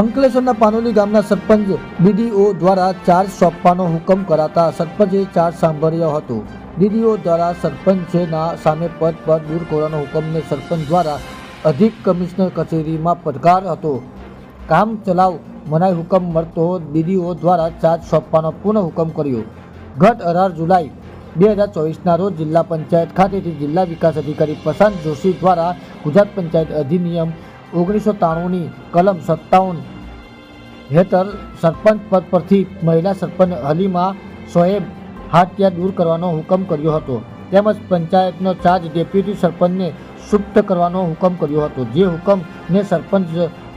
અંકલેશ્વરના પાનોલી ગામના સરપંચ બીડીઓ દ્વારા ચાર્જ સોંપવાનો હુકમ કરાતા સરપંચે ચાર્જ સાંભળ્યો હતો. બીડીઓ દ્વારા સરપંચના સામે પદ પર દૂર કરવાનો હુકમને સરપંચ દ્વારા અધિક કમિશનર કચેરીમાં પડકાર હતો. કામ ચલાવ મનાઈ હુકમ મળતો બીડીઓ દ્વારા ચાર્જ સોંપવાનો પૂર્ણ હુકમ કર્યો. ગત અઢાર જુલાઈ બે હજાર ચોવીસના રોજ જિલ્લા પંચાયત ખાતેથી જિલ્લા વિકાસ અધિકારી પ્રશાંત જોશી દ્વારા ગુજરાત પંચાયત અધિનિયમ ઓગણીસો ત્રાણુંની કલમ સત્તાવન હેઠળ સરપંચ પદ પરથી મહિલા સરપંચ હલીમા શોએબ હાથિયા દૂર કરવાનો હુકમ કર્યો હતો. તેમજ પંચાયતનો ચાર્જ ડેપ્યુટી સરપંચને સુપ્ત કરવાનો હુકમ કર્યો હતો. જે હુકમને સરપંચ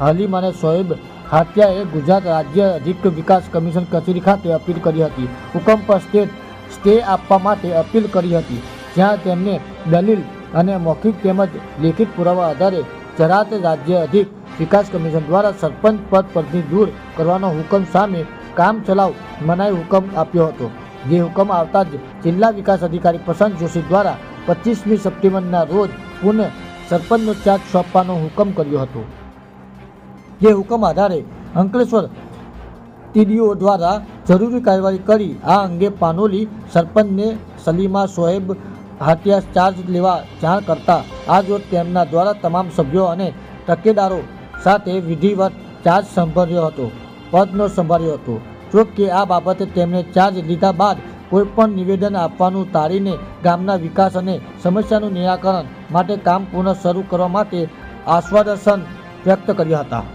હલીમાને શોએબ હાથિયાએ ગુજરાત રાજ્ય અધિક વિકાસ કમિશન કચેરી ખાતે અપીલ કરી હતી. હુકમ પર સ્ટેટ સ્ટે આપવા માટે અપીલ કરી હતી. જ્યાં તેમને દલીલ અને મૌખિક તેમજ લેખિત પુરાવા આધારે જરાત રાજ્ય અધિક વિકાસ કમિશન દ્વારા સરપંચ પદ પરથી દૂર કરવાનો હુકમ સામે કામ ચલાવ મનાઈ હુકમ આપ્યો હતો. જે હુકમ આવતા જ જિલ્લા વિકાસ અધિકારી પ્રશાંત જોશી દ્વારા પચીસમી સપ્ટેમ્બરના રોજ પુનઃ સરપંચનો ચાર્જ સોંપવાનો હુકમ કર્યો હતો. જે હુકમ આધારે અંકલેશ્વર ટીડીઓ દ્વારા જરૂરી કાર્યવાહી કરી આ અંગે પાનોલી સરપંચને સલીમા શોએબ હાથિયા ચાર્જ લેવા જાણ કરતા આજ રોજ તેમના દ્વારા તમામ સભ્યો અને તકેદારો સાથે વિધિવત ચાર્જ સંભાળ્યો હતો, પદનો સંભાળ્યો હતો. જો કે આ બાબતે તેમણે ચાર્જ લીધા બાદ કોઈપણ નિવેદન આપવાનું ટાળીને ગામના વિકાસ અને સમસ્યાનું નિરાકરણ માટે કામ પુનઃ શરૂ કરવા માટે આશ્વાસન વ્યક્ત કર્યા હતા.